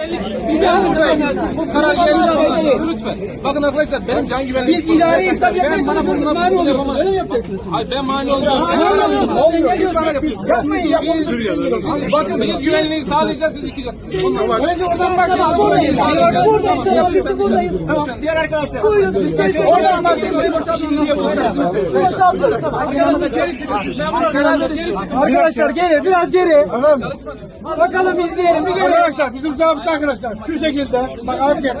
Ele Bu karar yerinde alın. Lütfen. Bakın arkadaşlar benim can güvenliğim. Biz idari iftar yapmayız. Bana bunu mani oluyorsunuz. Öyle mi yapacaksınız? Hayır ben mani olacağım. Ben olmuyorum. Yapmayın yapmayın. Bakın biz güvenliği sağlayacağız siz yıkacaksınız. Önce oradan bakın. Buradayız. Burada işte yaptık buradayız. Tamam. Diğer arkadaşlar. Buyurun. Oradan bakın. Boşaltırız. Arkadaşlar geri çıkın. Arkadaşlar geri biraz geri. Tamam. Bakalım izleyelim bir geri. Arkadaşlar bizim zabıta arkadaşlar şu लीजिए